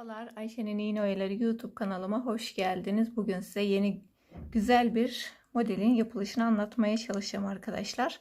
Merhabalar Ayşe'nin İğne Oyaları YouTube kanalıma hoş geldiniz. Bugün size yeni güzel bir modelin yapılışını anlatmaya çalışacağım arkadaşlar.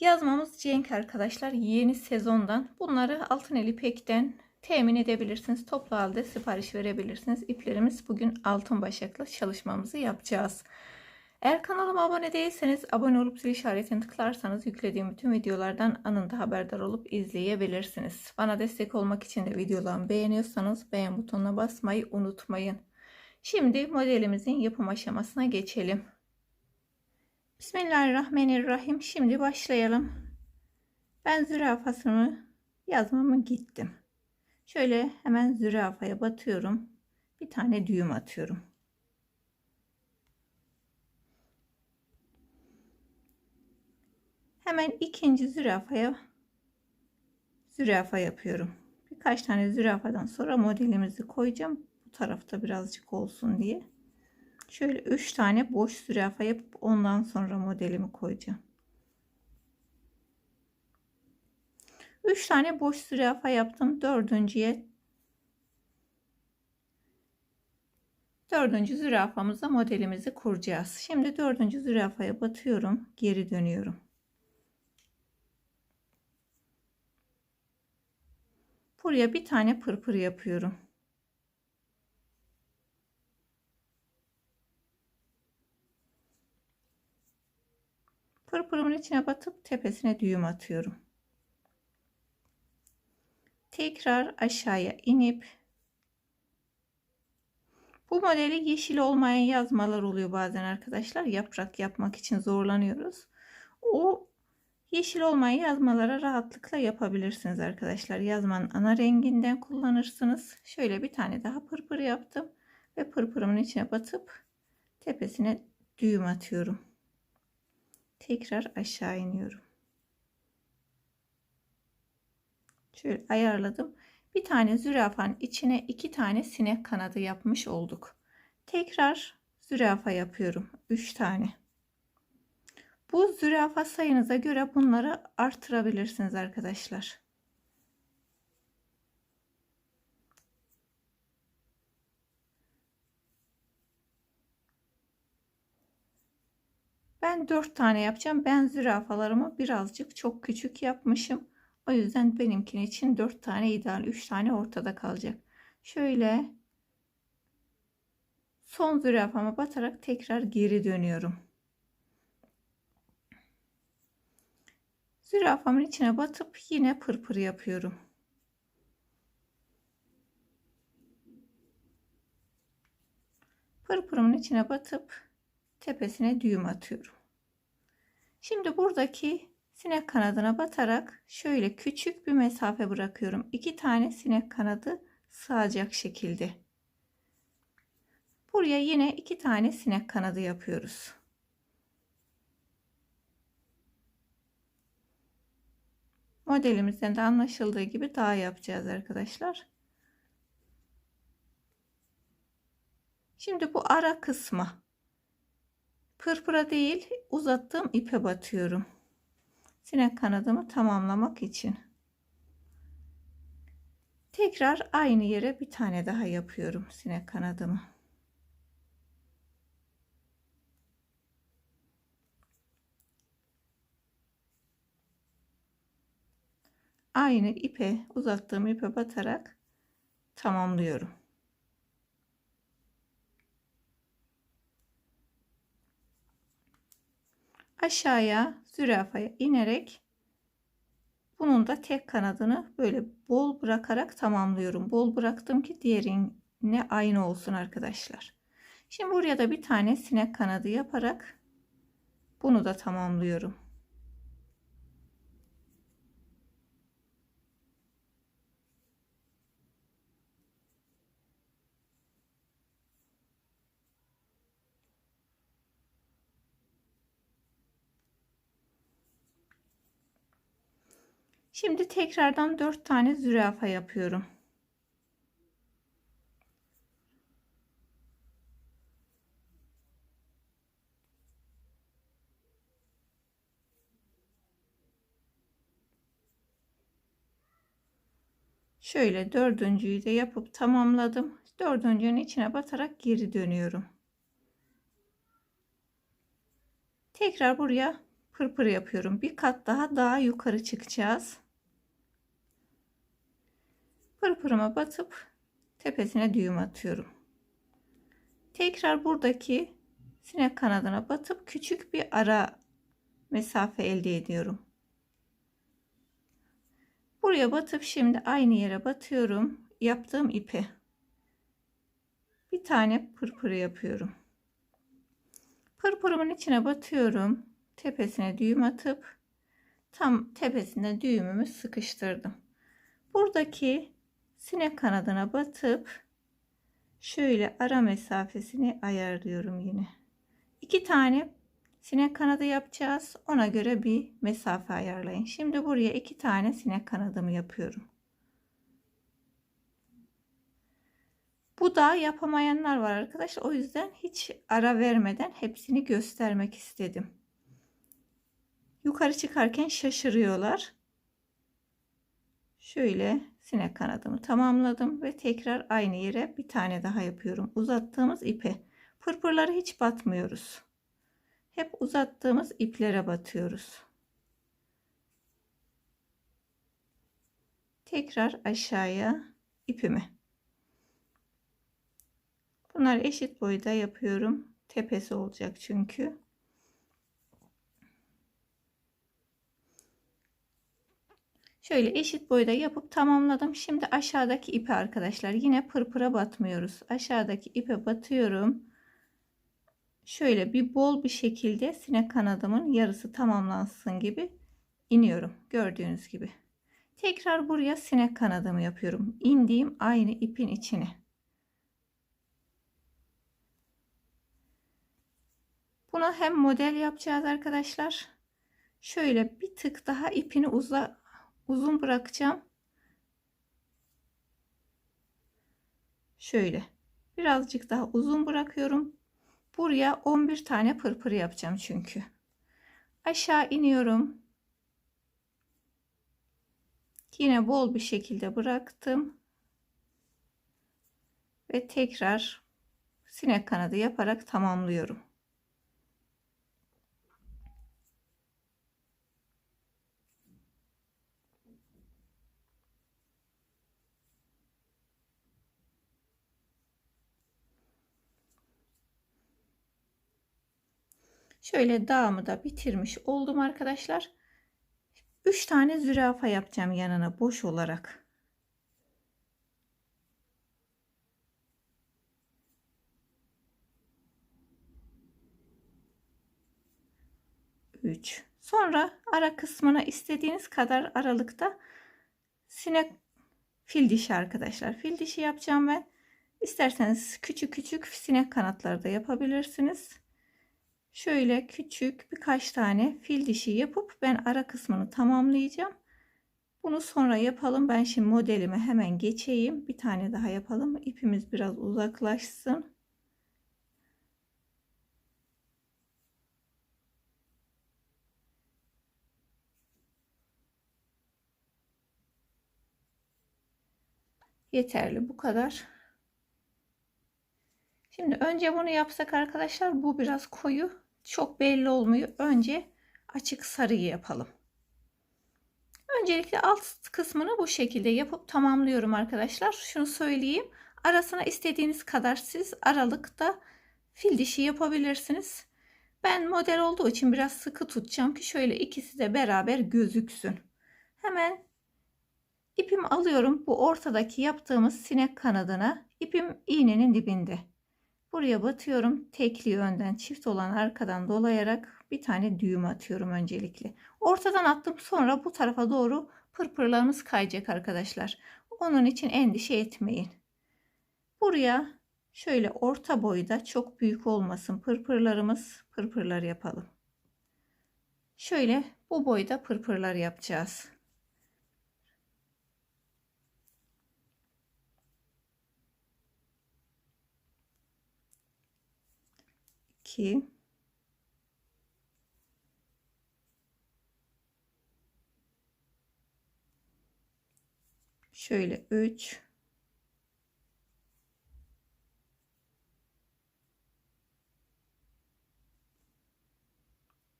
Yazmamız Cenk arkadaşlar yeni sezondan. Bunları altın el ipekten temin edebilirsiniz. Toplu halde sipariş verebilirsiniz. İplerimiz bugün altın başaklı çalışmamızı yapacağız. Eğer kanalıma abone değilseniz abone olup zil işaretini tıklarsanız yüklediğim bütün videolardan anında haberdar olup izleyebilirsiniz. Bana destek olmak için de videolarımı beğeniyorsanız beğen butonuna basmayı unutmayın. Şimdi modelimizin yapım aşamasına geçelim. Bismillahirrahmanirrahim. Şimdi başlayalım. Ben zürafasını yazmamı gittim. Şöyle hemen zürafaya batıyorum. Bir tane düğüm atıyorum. Hemen ikinci zürafaya zürafa yapıyorum. Birkaç tane zürafadan sonra modelimizi koyacağım. Bu tarafta birazcık olsun diye. Şöyle üç tane boş zürafa yapıp ondan sonra modelimi koyacağım. Üç tane boş zürafa yaptım. Dördüncüye dördüncü zürafamıza modelimizi kuracağız. Şimdi dördüncü zürafaya batıyorum. Geri dönüyorum. Buraya bir tane pırpır yapıyorum. Pırpırımın içine batıp tepesine düğüm atıyorum. Tekrar aşağıya inip bu modeli yeşil olmayan yazmalar oluyor bazen arkadaşlar. Yaprak yapmak için zorlanıyoruz. O Yeşil olmayan yazmalara rahatlıkla yapabilirsiniz arkadaşlar. Yazmanın ana renginden kullanırsınız. Şöyle bir tane daha pırpır yaptım. Ve pırpırımın içine batıp tepesine düğüm atıyorum. Tekrar aşağı iniyorum. Şöyle ayarladım. Bir tane zürafanın içine iki tane sinek kanadı yapmış olduk. Tekrar zürafa yapıyorum. Üç tane. Bu zürafa sayınıza göre bunları artırabilirsiniz arkadaşlar. Ben 4 tane yapacağım. Ben zürafalarımı birazcık çok küçük yapmışım. O yüzden benimkin için 4 tane ideal. 3 tane ortada kalacak. Şöyle son zürafama batarak tekrar geri dönüyorum. Zürafamın içine batıp yine pırpır yapıyorum. Pırpırımın içine batıp tepesine düğüm atıyorum. Şimdi buradaki sinek kanadına batarak şöyle küçük bir mesafe bırakıyorum. İki tane sinek kanadı sığacak şekilde. Buraya yine iki tane sinek kanadı yapıyoruz. Modelimizden de anlaşıldığı gibi daha yapacağız arkadaşlar. Şimdi bu ara kısmı pırpıra değil uzattığım ipe batıyorum. Sinek kanadımı tamamlamak için. Tekrar aynı yere bir tane daha yapıyorum sinek kanadımı. Aynı ipe uzattığım ipe batarak tamamlıyorum. Aşağıya zürafaya inerek bunun da tek kanadını böyle bol bırakarak tamamlıyorum. Bol bıraktım ki diğerine aynı olsun arkadaşlar. Şimdi buraya da bir tane sinek kanadı yaparak bunu da tamamlıyorum. Şimdi tekrardan 4 tane zürafa yapıyorum. Şöyle dördüncüyü de yapıp tamamladım. Dördüncünün içine batarak geri dönüyorum. Tekrar buraya pırpır yapıyorum. Bir kat daha daha yukarı çıkacağız. Pırpırıma batıp tepesine düğüm atıyorum. Tekrar buradaki sinek kanadına batıp küçük bir ara mesafe elde ediyorum. Buraya batıp şimdi aynı yere batıyorum. Yaptığım ipi. Bir tane pırpırı yapıyorum. Pırpırımın içine batıyorum. Tepesine düğüm atıp tam tepesinde düğümümü sıkıştırdım. Buradaki sinek kanadına batıp şöyle ara mesafesini ayarlıyorum yine. İki tane sinek kanadı yapacağız. Ona göre bir mesafe ayarlayın. Şimdi buraya iki tane sinek kanadımı yapıyorum. Bu da yapamayanlar var arkadaşlar. O yüzden hiç ara vermeden hepsini göstermek istedim. Yukarı çıkarken şaşırıyorlar. Şöyle sinek kanadımı tamamladım ve tekrar aynı yere bir tane daha yapıyorum. Uzattığımız ipe pırpırları hiç batmıyoruz. Hep uzattığımız iplere batıyoruz. Tekrar aşağıya ipimi. Bunlar eşit boyda yapıyorum. Tepesi olacak çünkü. Şöyle eşit boyda yapıp tamamladım. Şimdi aşağıdaki ipe arkadaşlar yine pırpıra batmıyoruz. Aşağıdaki ipe batıyorum. Şöyle bir bol bir şekilde sinek kanadımın yarısı tamamlansın gibi iniyorum. Gördüğünüz gibi. Tekrar buraya sinek kanadımı yapıyorum. İndiğim aynı ipin içine. Bunu hem model yapacağız arkadaşlar. Şöyle bir tık daha ipini uza, uzun bırakacağım. Şöyle birazcık daha uzun bırakıyorum. Buraya 11 tane pırpır yapacağım çünkü. Aşağı iniyorum. Yine bol bir şekilde bıraktım. Ve tekrar sinek kanadı yaparak tamamlıyorum. Şöyle dağımı da bitirmiş oldum arkadaşlar. 3 tane zürafa yapacağım yanına boş olarak. Üç. Sonra ara kısmına istediğiniz kadar aralıkta sinek fil dişi arkadaşlar. Fil dişi yapacağım ben. İsterseniz küçük küçük sinek kanatları da yapabilirsiniz şöyle küçük birkaç tane fil dişi yapıp ben ara kısmını tamamlayacağım. Bunu sonra yapalım. Ben şimdi modelimi hemen geçeyim. Bir tane daha yapalım. İpimiz biraz uzaklaşsın. Yeterli bu kadar. Şimdi önce bunu yapsak arkadaşlar bu biraz koyu çok belli olmuyor. Önce açık sarıyı yapalım. Öncelikle alt kısmını bu şekilde yapıp tamamlıyorum arkadaşlar. Şunu söyleyeyim. Arasına istediğiniz kadar siz aralıkta fil dişi yapabilirsiniz. Ben model olduğu için biraz sıkı tutacağım ki şöyle ikisi de beraber gözüksün. Hemen ipimi alıyorum. Bu ortadaki yaptığımız sinek kanadına ipim iğnenin dibinde. Buraya batıyorum. Tekli önden çift olan arkadan dolayarak bir tane düğüm atıyorum öncelikle. Ortadan attım sonra bu tarafa doğru pırpırlarımız kayacak arkadaşlar. Onun için endişe etmeyin. Buraya şöyle orta boyda çok büyük olmasın pırpırlarımız pırpırlar yapalım. Şöyle bu boyda pırpırlar yapacağız. 2 3 Şöyle 3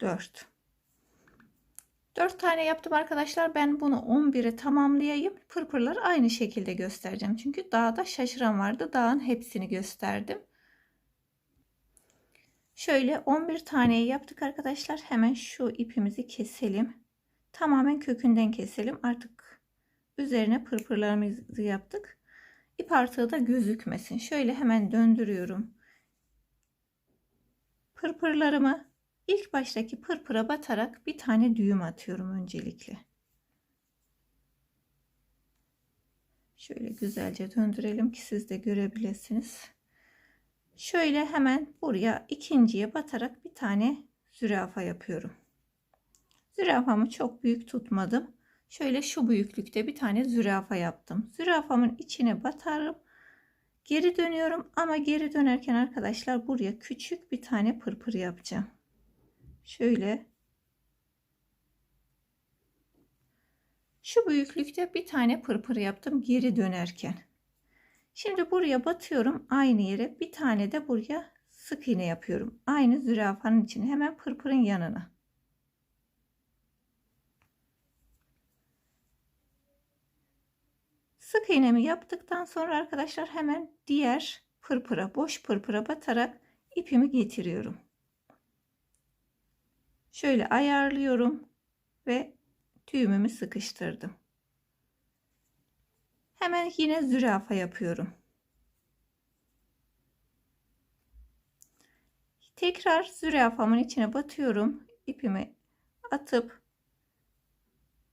4 4 tane yaptım arkadaşlar. Ben bunu 11'e tamamlayayım. Pırpırları aynı şekilde göstereceğim. Çünkü dağda şaşıran vardı. Dağın hepsini gösterdim. Şöyle 11 taneyi yaptık arkadaşlar. Hemen şu ipimizi keselim. Tamamen kökünden keselim. Artık üzerine pırpırlarımızı yaptık. İp artığı da gözükmesin. Şöyle hemen döndürüyorum. Pırpırlarımı ilk baştaki pırpıra batarak bir tane düğüm atıyorum öncelikle. Şöyle güzelce döndürelim ki siz de görebilirsiniz. Şöyle hemen buraya ikinciye batarak bir tane zürafa yapıyorum. Zürafamı çok büyük tutmadım. Şöyle şu büyüklükte bir tane zürafa yaptım. Zürafamın içine batarım. Geri dönüyorum ama geri dönerken arkadaşlar buraya küçük bir tane pırpır yapacağım. Şöyle şu büyüklükte bir tane pırpır yaptım geri dönerken. Şimdi buraya batıyorum aynı yere bir tane de buraya sık iğne yapıyorum. Aynı zürafanın içine hemen pırpırın yanına. Sık iğnemi yaptıktan sonra arkadaşlar hemen diğer pırpıra boş pırpıra batarak ipimi getiriyorum. Şöyle ayarlıyorum ve düğümümü sıkıştırdım. Hemen yine zürafa yapıyorum. Tekrar zürafamın içine batıyorum. ipimi atıp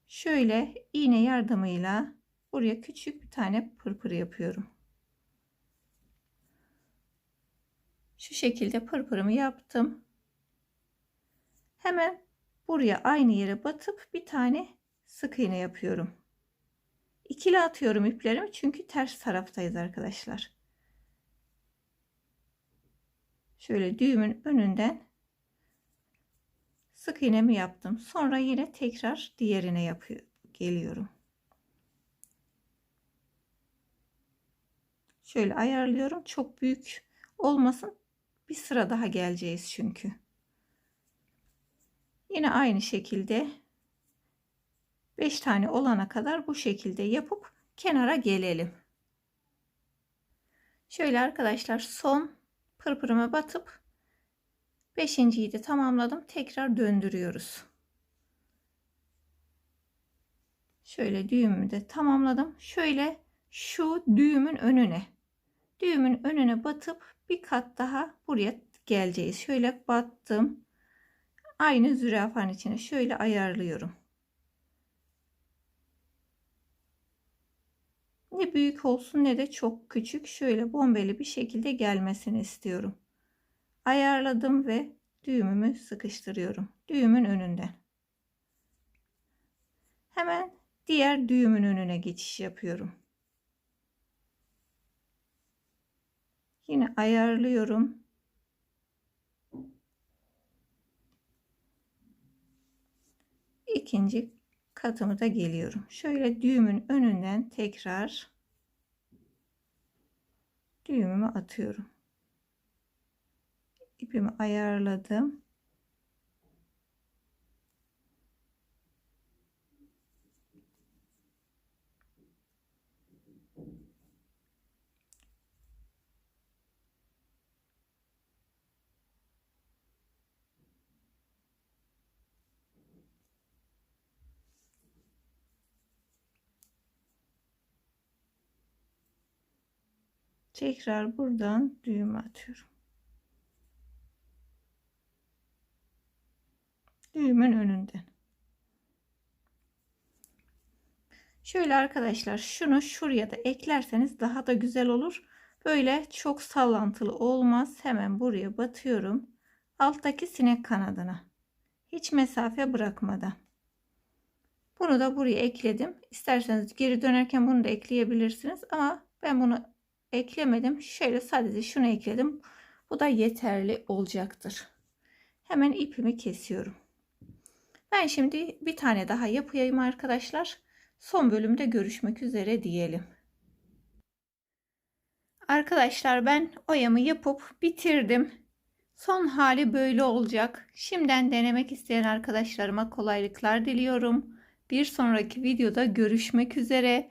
şöyle iğne yardımıyla buraya küçük bir tane pırpır yapıyorum. Şu şekilde pırpırımı yaptım. Hemen buraya aynı yere batıp bir tane sık iğne yapıyorum. İkili atıyorum iplerimi çünkü ters taraftayız arkadaşlar. Şöyle düğümün önünden sık iğnemi yaptım. Sonra yine tekrar diğerine yapıyor geliyorum. Şöyle ayarlıyorum. Çok büyük olmasın. Bir sıra daha geleceğiz çünkü. Yine aynı şekilde 5 tane olana kadar bu şekilde yapıp kenara gelelim. Şöyle arkadaşlar son pırpırıma batıp 5.yi de tamamladım. Tekrar döndürüyoruz. Şöyle düğümümü de tamamladım. Şöyle şu düğümün önüne düğümün önüne batıp bir kat daha buraya geleceğiz. Şöyle battım. Aynı zürafanın içine şöyle ayarlıyorum. Ne büyük olsun ne de çok küçük. Şöyle bombeli bir şekilde gelmesini istiyorum. Ayarladım ve düğümümü sıkıştırıyorum. Düğümün önünden. Hemen diğer düğümün önüne geçiş yapıyorum. Yine ayarlıyorum. ikinci katımı da geliyorum. Şöyle düğümün önünden tekrar düğümümü atıyorum. İpimi ayarladım. Tekrar buradan düğüm atıyorum. Düğümün önünden. Şöyle arkadaşlar şunu şuraya da eklerseniz daha da güzel olur. Böyle çok sallantılı olmaz. Hemen buraya batıyorum. Alttaki sinek kanadına. Hiç mesafe bırakmadan. Bunu da buraya ekledim. İsterseniz geri dönerken bunu da ekleyebilirsiniz. Ama ben bunu eklemedim. Şöyle sadece şunu ekledim. Bu da yeterli olacaktır. Hemen ipimi kesiyorum. Ben şimdi bir tane daha yapayım arkadaşlar. son bölümde görüşmek üzere diyelim. Arkadaşlar ben oyamı yapıp bitirdim. Son hali böyle olacak. Şimdiden denemek isteyen arkadaşlarıma kolaylıklar diliyorum. Bir sonraki videoda görüşmek üzere.